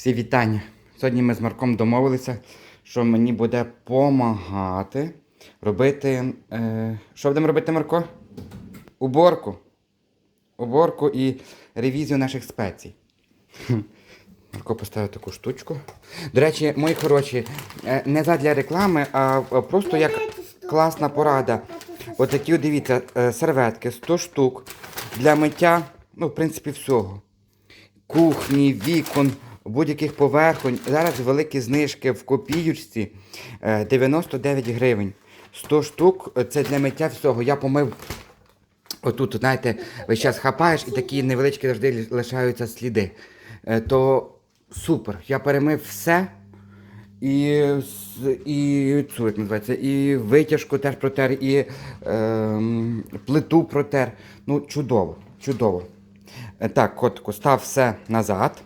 Всі вітання. Сьогодні ми з Марком домовилися, що мені буде допомагати робити. Е, що будемо робити, Марко? Уборку. Уборку і ревізію наших спецій. Марко поставив таку штучку. До речі, мої хороші, е, не задля реклами, а просто як класна порада. Отакі, от дивіться, е, серветки 100 штук для миття, ну, в принципі, всього. Кухні, вікон, будь-яких поверхонь. Зараз великі знижки в копіючці е, 99 гривень. 100 штук е, це для миття всього. Я помив. Отут, знаєте, весь час хапаєш і такі невеличкі завжди лишаються сліди. Е, То супер. Я перемив все. І, і цю, як називається, і витяжку теж протер, і ем, плиту протер. Ну, чудово, чудово. Е, Так, котику, став все назад.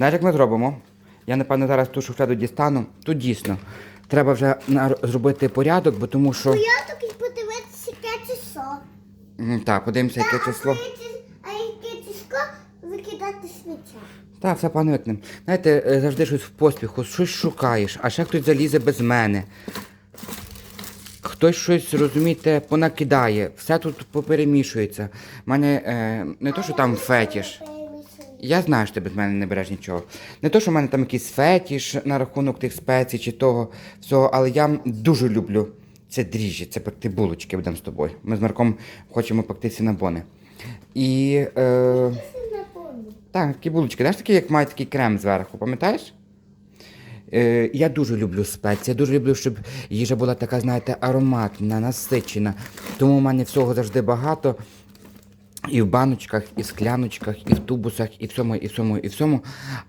Знаєш, як ми зробимо? Я, напевно, зараз ту шуфляду дістану. Тут дійсно треба вже на- зробити порядок, бо тому що. Я таки подивитися, яке число. М, Так, подивимося, яке число. А яке- число викидати сміття? Так, все пане. Знаєте, е, завжди щось в поспіху, щось шукаєш, а ще хтось залізе без мене. Хтось щось, розумієте, понакидає, все тут поперемішується. У мене е, не то, що там фетіш. Я знаю, що ти без мене не береш нічого. Не то, що в мене там якийсь фетіш на рахунок тих спецій чи того всього, але я дуже люблю це дріжджі, це пекти булочки будемо з тобою. Ми з Марком хочемо пекти сінабони. І. Е, так, такі булочки, знаєш, такі, як мають такий крем зверху, пам'ятаєш? Е, я дуже люблю спеції, я дуже люблю, щоб їжа була така, знаєте, ароматна, насичена. Тому в мене всього завжди багато. І в баночках, і в скляночках, і в тубусах, і в всьому, і в всьому, і в всьому.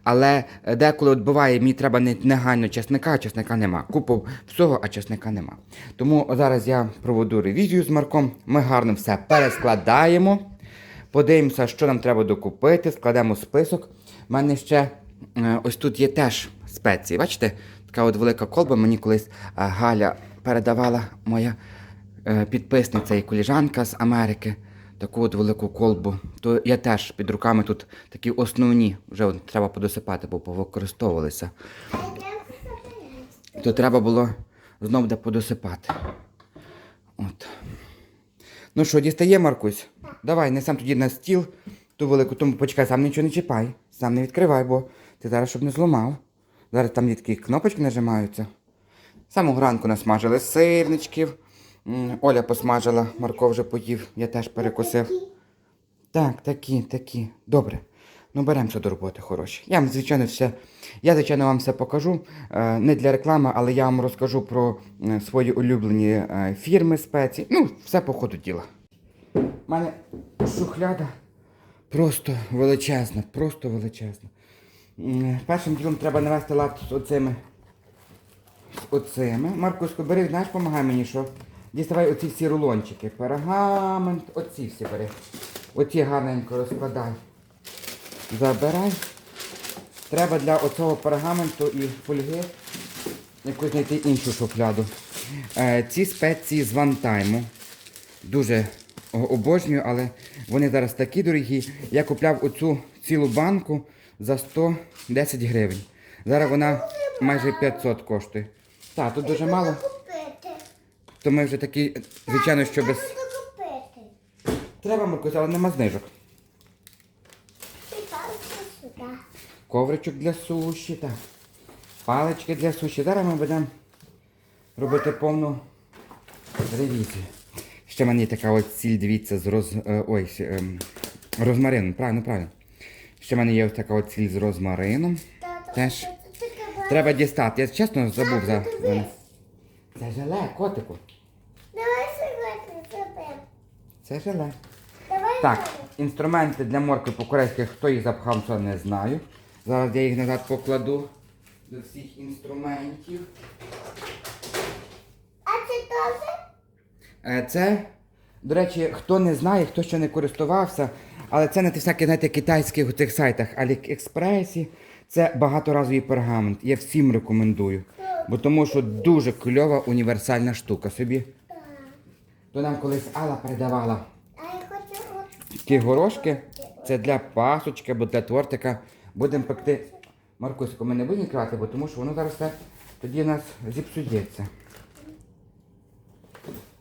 Але деколи от буває, мені треба негайно чесника, а чесника нема. Купив всього, а чесника нема. Тому зараз я проведу ревізію з Марком. Ми гарно все перескладаємо. Подивимося, що нам треба докупити, складемо список. У мене ще е, ось тут є теж спеції. Бачите, така от велика колба мені колись е, Галя передавала моя е, підписниця і коліжанка з Америки. Таку от велику колбу. То я теж під руками тут такі основні, вже треба подосипати, бо повикористовувалися. То треба було знов де подосипати. От. Ну що, дістає, Маркусь? Давай, не сам тоді на стіл ту велику, тому почекай, сам нічого не чіпай, сам не відкривай, бо ти зараз щоб не зламав. Зараз там є такі кнопочки нажимаються. Самого ранку насмажили сирничків. Оля посмажила, Марко вже поїв, я теж перекусив. Так, такі, такі. Добре. Ну, беремося до роботи, хороші. Я вам, звичайно, все. Я, звичайно, вам все покажу. Е, не для реклами, але я вам розкажу про свої улюблені е, фірми спеції. Ну, все по ходу діла. У мене шухляда просто величезна, просто величезна. Першим ділом треба навести лад з оцими. З оцими. Маркусько, бери, знаєш, помагай мені, що? Діставай оці всі рулончики. Пергамент, оці всі бери. Оці гарненько розкладай. Забирай. Треба для оцього пергаменту і фольги якусь знайти іншу шухляду. Е, ці спеції з вантайму. Дуже обожнюю, але вони зараз такі дорогі. Я купляв оцю цілу банку за 110 гривень. Зараз вона майже 500 коштує. Так, тут дуже мало. То ми вже такі, звичайно, що без. Треба купити. Треба Маркусь, але нема знижок. Ковричок для суші, так. Палички для суші. Зараз ми будемо робити повну ревізію. Ще є така от сіль, дивіться, з роз... е, Ой, ем, розмарином. Правильно, правильно. Ще в мене є ось така от сіль з розмарином. Теж. Треба дістати. Я чесно забув за. Тато, за дивись. них. Це желе, котику. Давай сьогодні зробимо. Це желе. Давай Так, зробимо. інструменти для моркви по-корейськи, хто їх запхав, то не знаю. Зараз я їх назад покладу до всіх інструментів. А це теж? Е, Це, до речі, хто не знає, хто ще не користувався, але це на тих всяких, знаєте, китайських тих сайтах Аліекспресі. Це багаторазовий пергамент. Я всім рекомендую. Бо тому що дуже кльова універсальна штука собі. То нам колись Алла передавала такі горошки. Це для пасочки або для тортика. Будемо пекти Маркусько, ми не будемо відкривати, бо тому що воно зараз все тоді нас зіпсується.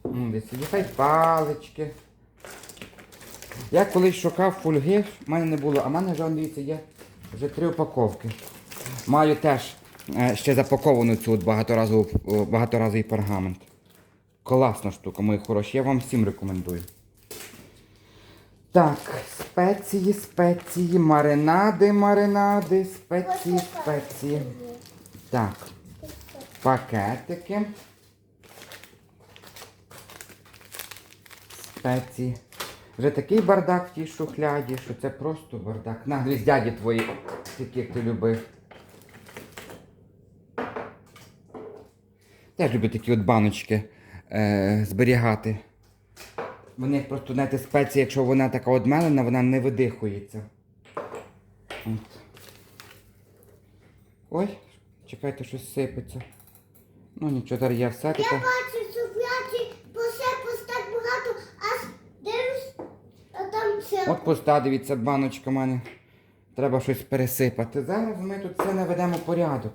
Десь палички. Я колись шукав фольги, в мене не було, а в мене вже, дивіться, є вже три упаковки. Маю теж ще запаковану цю от багаторазову, багаторазовий пергамент. Класна штука, мої хороші, я вам всім рекомендую. Так, спеції, спеції, маринади, маринади, спеції, спеції. Так, пакетики. Спеції. Вже такий бардак в тій шухляді, що це просто бардак. На, дивись, дяді твої, такі, як ти любив. Теж люблю такі от баночки е, зберігати. Вони як просто, знаєте, спеція, якщо вона така одмелена, вона не видихується. От. Ой, чекайте, щось сипеться. Ну нічого, зараз я все Я таке. бачу цукляті, посипалось так багато, аж дивлюсь, а там все. От пуста, дивіться, баночка в мене. Треба щось пересипати. Зараз ми тут все наведемо порядок.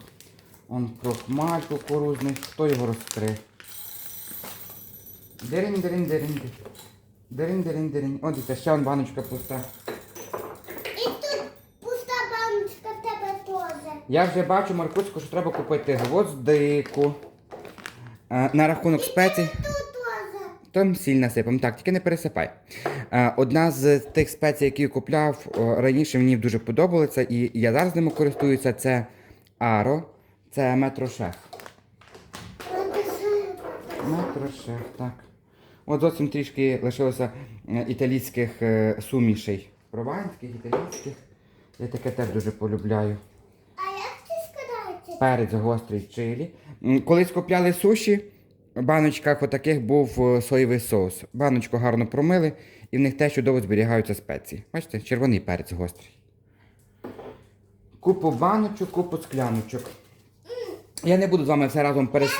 Он крохмаль кукурузний. Хто його розкрив? Дирин, дирин, дирин. Дирин, дирин, дирин. О, дивіться, ще он баночка пуста. І тут пуста баночка в тебе теж. Я вже бачу, Маркуцьку, що треба купити гвоздику. Е, на рахунок спецій. Теж. Там сіль насипам. Так, тільки не пересипай. Е, Одна з тих спецій, які я купляв раніше, мені дуже подобалася, і я зараз ними користуюся, це Аро, це метрошеф. Метрошеф, так. От зовсім трішки лишилося е, італійських е, сумішей. Прованських, італійських. Я таке теж дуже полюбляю. А як ти складається? Перець гострий чилі. Колись купляли суші, в баночках отаких був е, соєвий соус. Баночку гарно промили, і в них теж чудово зберігаються спеції. Бачите, червоний перець гострий. Купу баночок, купу скляночок. Я не буду з вами все разом перес...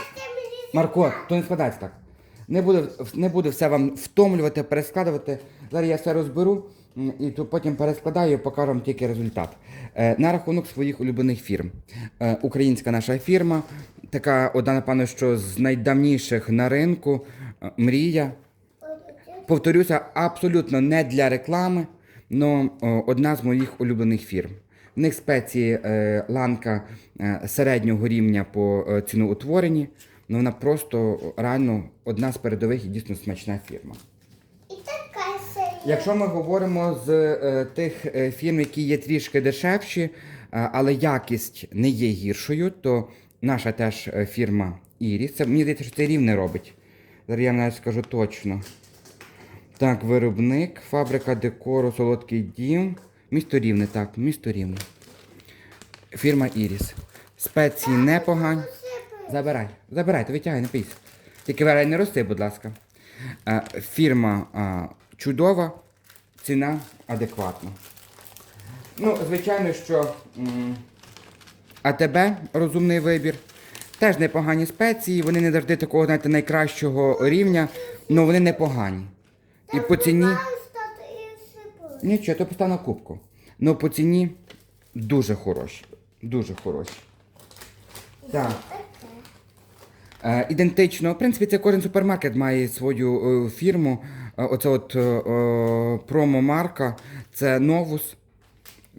Марко, то не складається так. Не буду, не буду все вам втомлювати, перескладувати. Зараз я все розберу і то потім перескладаю і покажу вам тільки результат. Е, на рахунок своїх улюблених фірм. Е, українська наша фірма, така одна, напевно, що з найдавніших на ринку е, мрія. Повторюся, абсолютно не для реклами, але одна з моїх улюблених фірм. В них спеції е, ланка е, середнього рівня по е, ціноутворенні, але вона просто реально одна з передових і дійсно смачна фірма. Якщо ми говоримо з е, тих е, фірм, які є трішки дешевші, е, але якість не є гіршою, то наша теж е, фірма Іріс. Це мені здається, що це рівне робить. Зараз я навіть скажу точно. Так, виробник, фабрика декору, солодкий дім. Місто рівне, так, місто рівне. Фірма Іріс. Спеції непогані. Забирай, забирай, то витягай, не пийся. Тільки варай не рости, будь ласка. Е, фірма чудова, ціна адекватна. Ну, звичайно, що АТБ розумний вибір. Теж непогані спеції, вони не завжди такого, знаєте, найкращого рівня, але вони непогані. І по ціні. Маю стати і сипаю. Нічого, то постав на кубку. Ну по ціні дуже хороші. Дуже хороші. Так. Е, ідентично. В принципі, це кожен супермаркет має свою е, фірму. Е, оце от е, е, промо-марка. Це Novus.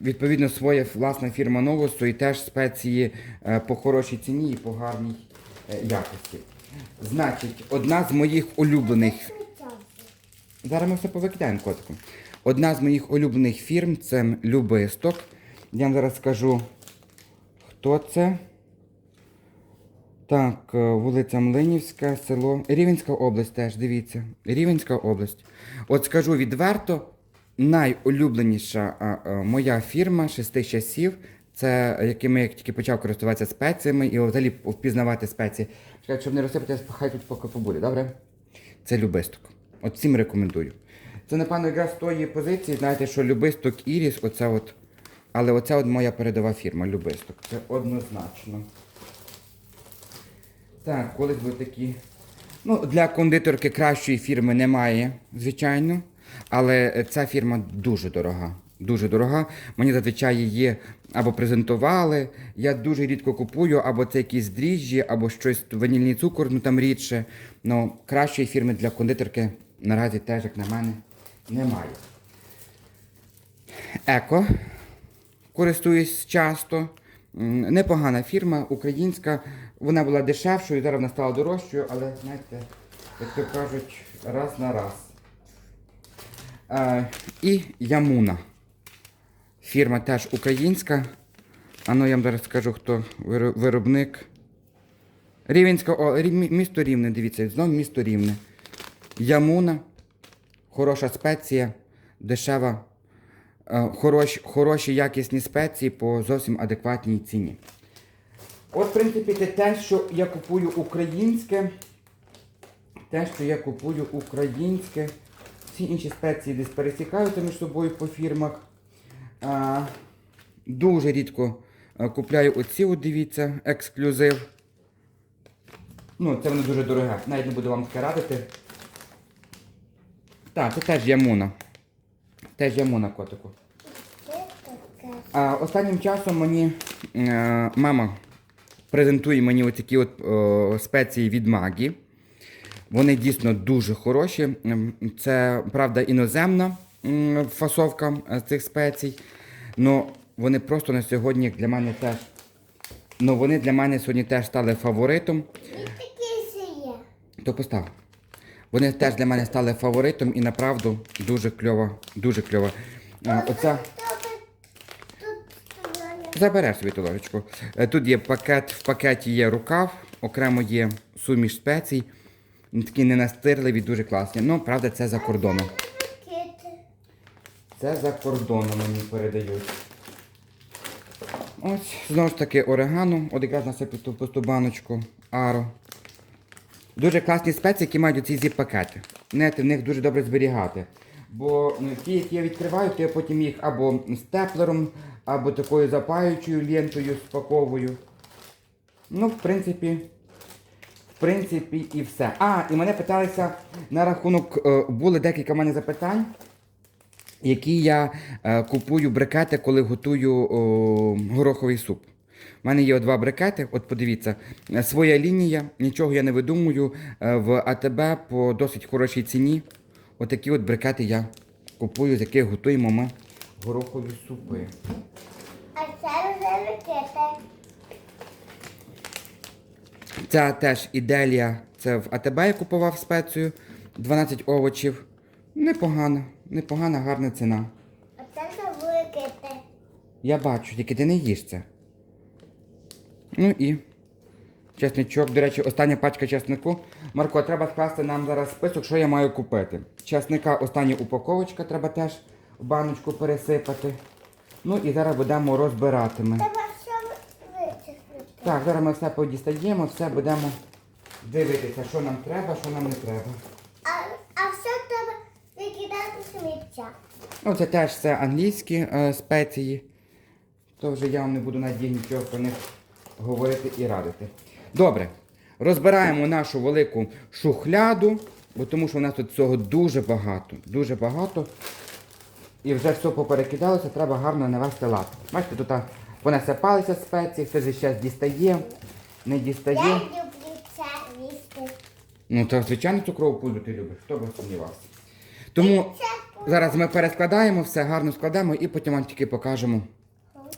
Відповідно, своя власна фірма Novus, і теж спеції е, по хорошій ціні і по гарній е, якості. Значить, одна з моїх улюблених Зараз ми все повикидаємо котику. Одна з моїх улюблених фірм це Любисток. Я вам зараз скажу, хто це. Так, е, вулиця Млинівська, село. Рівенська область теж, дивіться. Рівенська область. От скажу відверто, найулюбленіша а, а, моя фірма шести часів. Це якими я тільки почав користуватися спеціями і взагалі впізнавати спеції. Щоб не розсипати, хай тут поки побуде, добре? Це любисток. От всім рекомендую. Це, напевно, якраз тої позиції, знаєте, що любисток Іріс, оце от. Але оце от моя передова фірма, любисток. Це однозначно. Так, колись були такі. Ну, для кондитерки кращої фірми немає, звичайно. Але ця фірма дуже дорога. Дуже дорога. Мені зазвичай її або презентували. Я дуже рідко купую, або це якісь дріжджі, або щось ванільний цукор, ну там рідше. Ну, кращої фірми для кондитерки наразі теж, як на мене, немає. Еко. Користуюсь часто. Непогана фірма, українська. Вона була дешевшою, зараз вона стала дорожчою, але знаєте, як то кажуть, раз на раз. Е, і Ямуна. Фірма теж українська. А ну я вам зараз скажу, хто виробник. Рівенська, о, місто Рівне, дивіться, знову місто Рівне. Ямуна, хороша спеція, дешева, е, хороші, хороші якісні спеції по зовсім адекватній ціні. От, в принципі, це те, що я купую українське. Те, що я купую українське. Всі інші спеції десь пересікаються між собою по фірмах. А, дуже рідко купляю оці, от дивіться, ексклюзив. Ну, це воно дуже дороге. Навіть не буду вам таке радити. Так, це теж ямуна. Теж ямуна котику. А, останнім часом мені е, мама презентує мені отакі от о, спеції від Магі. Вони дійсно дуже хороші. Це, правда, іноземна фасовка е, цих спецій. Ну, вони просто на сьогодні для мене теж. Ну, вони для мене сьогодні теж стали фаворитом. І таке ще є. То постав. Вони теж для мене стали фаворитом і направду дуже кльова, дуже кльова. Оця. Забереш собі ту ложечку. Е, Тут є пакет, в пакеті є рукав, окремо є суміш спецій. Такі ненастирливі, дуже класні. Ну, правда, це за кордоном. Це за кордоном мені передають. Ось, знову ж таки, орегано. От якраз насиплю ту пусту баночку. Аро. Дуже класні спеції, які мають оці зіп-пакети. Знаєте, в них дуже добре зберігати. Бо ну, ті, які я відкриваю, то я потім їх або степлером, або такою запаючою лентою спаковую. Ну, в принципі, в принципі, і все. А, і мене питалися на рахунок, е, були декілька в мене запитань які я е, купую брикети, коли готую гороховий суп. У мене є два брикети, от подивіться, е, своя лінія, нічого я не видумую. е, в АТБ по досить хорошій ціні. Отакі от брикети я купую, з яких готуємо ми горохові супи. А це вже ракети. Ця теж іделія, це в АТБ я купував спецію, 12 овочів. Непогана, непогана, гарна ціна. А це вже ракети. Я бачу, тільки ти не їш це. Ну і чесничок. До речі, остання пачка чеснику. Марко, треба скласти нам зараз список, що я маю купити. Чесника остання упаковочка, треба теж в баночку пересипати. Ну і зараз будемо розбирати ми. Треба що вичислити. Так, зараз ми все подістаємо, все будемо дивитися, що нам треба, що нам не треба. А, а все треба викидати сміття. Ну, це теж все англійські е, спеції. То вже я вам не буду надії нічого про них говорити і радити. Добре, розбираємо нашу велику шухляду, бо тому що у нас тут цього дуже багато. Дуже багато. І вже все поперекидалося, треба гарно навести лад. Бачите, тут понасипалися спеції, все ще дістає, не дістає. Я люблю це їсти. Ну, то звичайно цукрову пудру ти любиш, хто би сумнівався. Тому зараз ми перескладаємо все, гарно складаємо і потім вам тільки покажемо.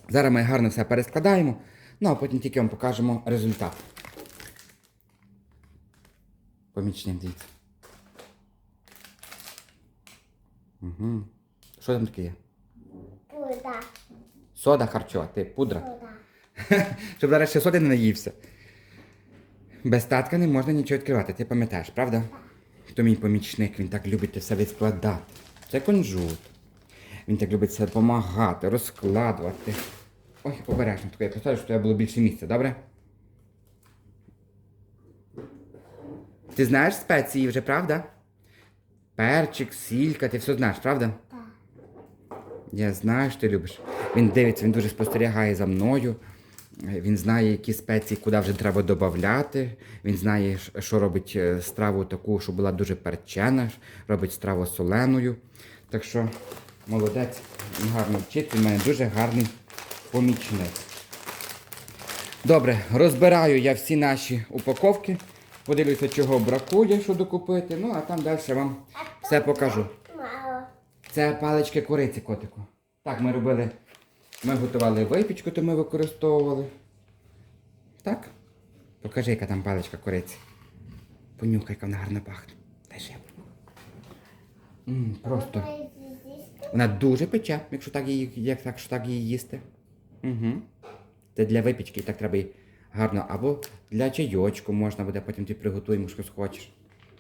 Зараз ми гарно все перескладаємо, ну а потім тільки вам покажемо результат. Помічник, дивіться. Угу. Що там таке є? пуда. Сода харчова, ти пудра. Пуда. Щоб зараз ще соди не наївся. Без татка не можна нічого відкривати, ти пам'ятаєш, правда? То мій помічник, він так любить все відскладати. Це кунжут. Він так любить все допомагати, розкладувати. Ой, обережно, таке я поставлю, щоб було більше місця, добре? Ти знаєш спеції вже, правда? Перчик, сілька, ти все знаєш, правда? Так. Я знаю, що ти любиш. Він дивиться, він дуже спостерігає за мною. Він знає, які спеції, куди вже треба додати. Він знає, що робить е, страву таку, щоб була дуже перчена, робить страву соленою. Так що Молодець, він гарно вчить, він мене дуже гарний помічник. Добре, розбираю я всі наші упаковки. Подивлюся, чого бракує, що докупити. Ну, а там далі вам все покажу. Це палички кориці, котику. Так, ми робили. Ми готували випічку, то ми використовували. Так? Покажи, яка там паличка кориці. Понюхай, яка вона гарно пахне. Дай ще. Просто. Вона дуже пече, якщо так її, як, так, що так її їсти. Угу. Це для випічки, так треба її гарно. Або для чайочку можна буде, потім ти приготуємо, що хочеш.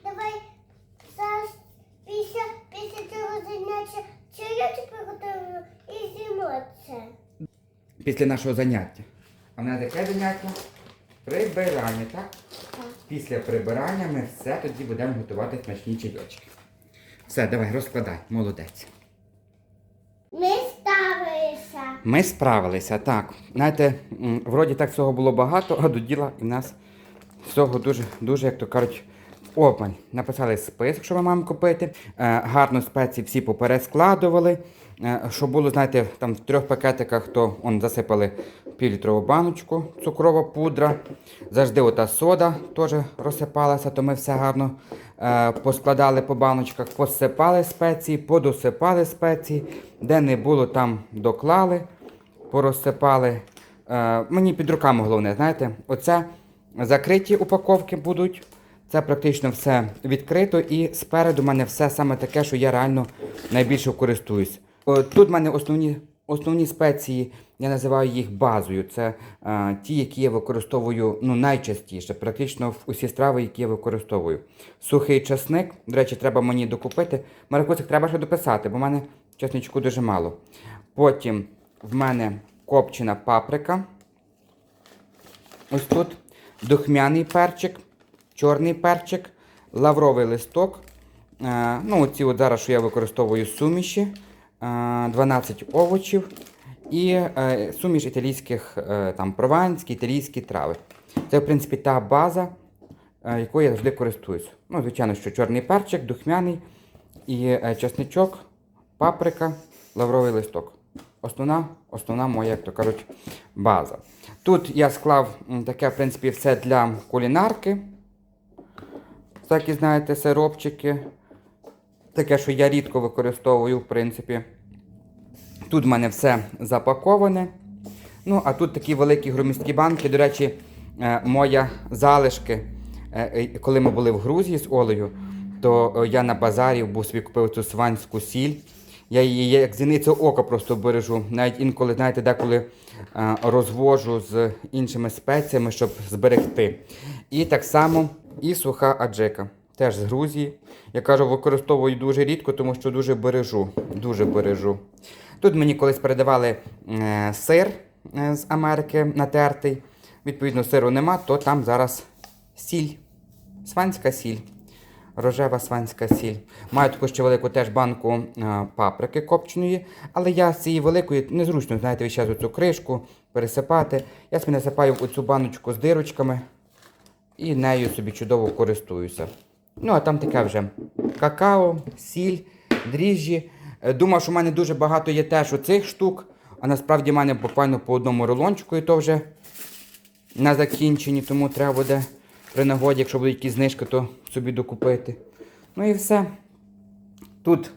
Давай зараз після, після цього заняття чайочок приготуємо і з'їмо це. Після нашого заняття. А в нас яке заняття? Прибирання, так? Так. Після прибирання ми все тоді будемо готувати смачні чайочки. Все, давай, розкладай, молодець. Ми. Ми справилися, так. Знаєте, вроді так всього було багато, а до діла і в нас всього дуже, дуже, як то кажуть, обмаль. Написали список, що ми маємо купити. Е, гарно спеції всі поперескладували. Е, що було, знаєте, там в трьох пакетиках, то он засипали півлітрову баночку, цукрова пудра. Завжди ота сода теж розсипалася, то ми все гарно е, поскладали по баночках, посипали спеції, подосипали спеції, де не було, там доклали, порозсипали. Е, мені під руками головне, знаєте, оце закриті упаковки будуть. Це практично все відкрито і спереду в мене все саме таке, що я реально найбільше користуюсь. Тут в мене основні, основні спеції, я називаю їх базою. Це е, ті, які я використовую ну, найчастіше, практично усі страви, які я використовую. Сухий часник, до речі, треба мені докупити. Марикусик треба ще дописати, бо в мене чесничку дуже мало. Потім в мене копчена паприка. Ось тут духмяний перчик, чорний перчик, лавровий листок. Е, ну, оці от зараз, що я використовую суміші, е, 12 овочів і е, суміш італійських, е, там, прованські, італійські трави. Це, в принципі, та база, е, якою я завжди користуюсь. Ну, звичайно, що чорний перчик, духмяний і е, чесничок, паприка, лавровий листок. Основна, основна моя, як то кажуть, база. Тут я склав таке, в принципі, все для кулінарки. Такі, знаєте, сиропчики. Таке, що я рідко використовую, в принципі. Тут в мене все запаковане. Ну, а тут такі великі громісткі банки. До речі, е, моя залишки, е, е, коли ми були в Грузії з Олею, то я на базарі був собі купив цю сванську сіль. Я її як зіницю ока просто бережу. Навіть інколи, знаєте, деколи розвожу з іншими спеціями, щоб зберегти. І так само і суха аджика. Теж з Грузії. Я кажу, використовую дуже рідко, тому що дуже бережу. Дуже бережу. Тут мені колись передавали е, сир е, з Америки натертий. Відповідно, сиру нема, то там зараз сіль. Сванська сіль. Рожева сванська сіль. Маю таку ще велику теж банку е, паприки копченої, але я з цієї великої незручно, знаєте, ви зараз цю кришку пересипати. Я собі насипаю в цю баночку з дирочками і нею собі чудово користуюся. Ну, а там таке вже какао, сіль, дріжджі. Е, Думав, що в мене дуже багато є теж оцих штук, а насправді в мене буквально по одному рулончику і то вже на закінченні, тому треба буде при нагоді, якщо будуть якісь знижки, то собі докупити. Ну і все. Тут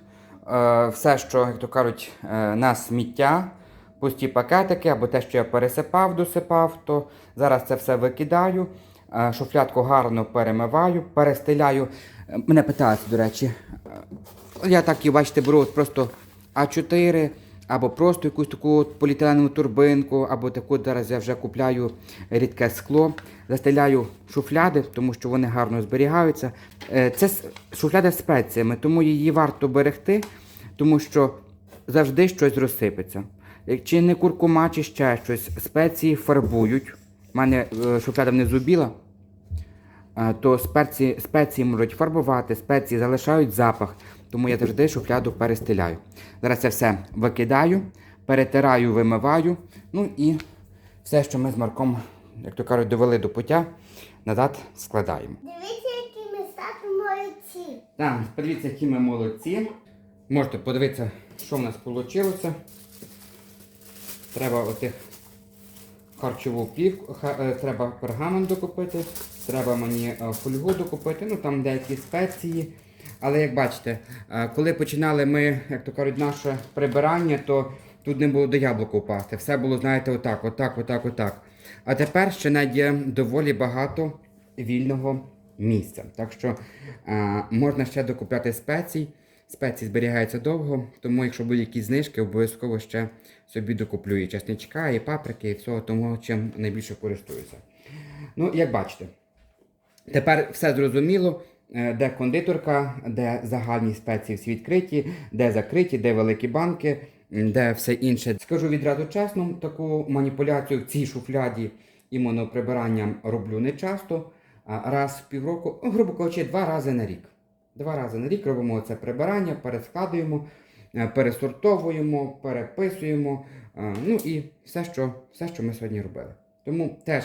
е, все, що, як то кажуть, е, на сміття, пусті пакетики, або те, що я пересипав, досипав, то зараз це все викидаю. Е, шуфлядку гарно перемиваю, перестеляю. Е, Мене питають, до речі, е, я так і бачите, беру от просто А4, або просто якусь таку поліетиленову турбинку, або таку зараз я вже купляю рідке скло. Застеляю шуфляди, тому що вони гарно зберігаються. Е, Це шуфляда з спеціями, тому її варто берегти, тому що завжди щось розсипеться. Як Чи не куркума, чи ще щось, спеції фарбують. У мене е, шуфляда внизу біла, е, то спеції, спеції можуть фарбувати, спеції залишають запах, тому я завжди шуфляду перестеляю. Зараз це все викидаю, перетираю, вимиваю. Ну і все, що ми з Марком, як то кажуть, довели до пуття, назад складаємо. Дивіться, які ми стати молодці. Так, подивіться, які ми молодці. Можете подивитися, що в нас вийшло. Треба отих харчову плівку, е, треба пергамент докупити, треба мені е, фольгу докупити, ну там деякі спеції. Але як бачите, е, коли починали ми, як то кажуть, наше прибирання, то тут не було до яблука впасти. Все було, знаєте, отак, отак, отак, отак. А тепер ще навіть є доволі багато вільного місця. Так що е, можна ще докупляти спецій. Спеції зберігаються довго, тому якщо будуть якісь знижки, обов'язково ще собі докуплю і чесничка, і паприки, і всього того, чим найбільше користуюся. Ну, як бачите, тепер все зрозуміло, де кондитерка, де загальні спеції всі відкриті, де закриті, де великі банки, де все інше. Скажу відразу чесно, таку маніпуляцію в цій шуфляді іменно прибиранням роблю не часто, раз в півроку, ну, грубо кажучи, два рази на рік. Два рази на рік робимо це прибирання, перескладуємо, е, пересортовуємо, переписуємо. е, Ну і все, що, все, що ми сьогодні робили. Тому теж,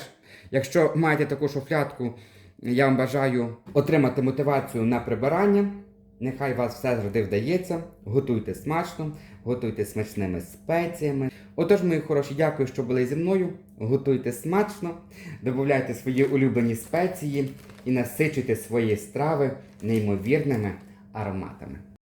якщо маєте таку шуфлядку, я вам бажаю отримати мотивацію на прибирання. Нехай вас все завжди вдається. Готуйте смачно, готуйте смачними спеціями. Отож, мої хороші, дякую, що були зі мною. Готуйте смачно, додавайте свої улюблені спеції і насичуйте свої страви неймовірними ароматами.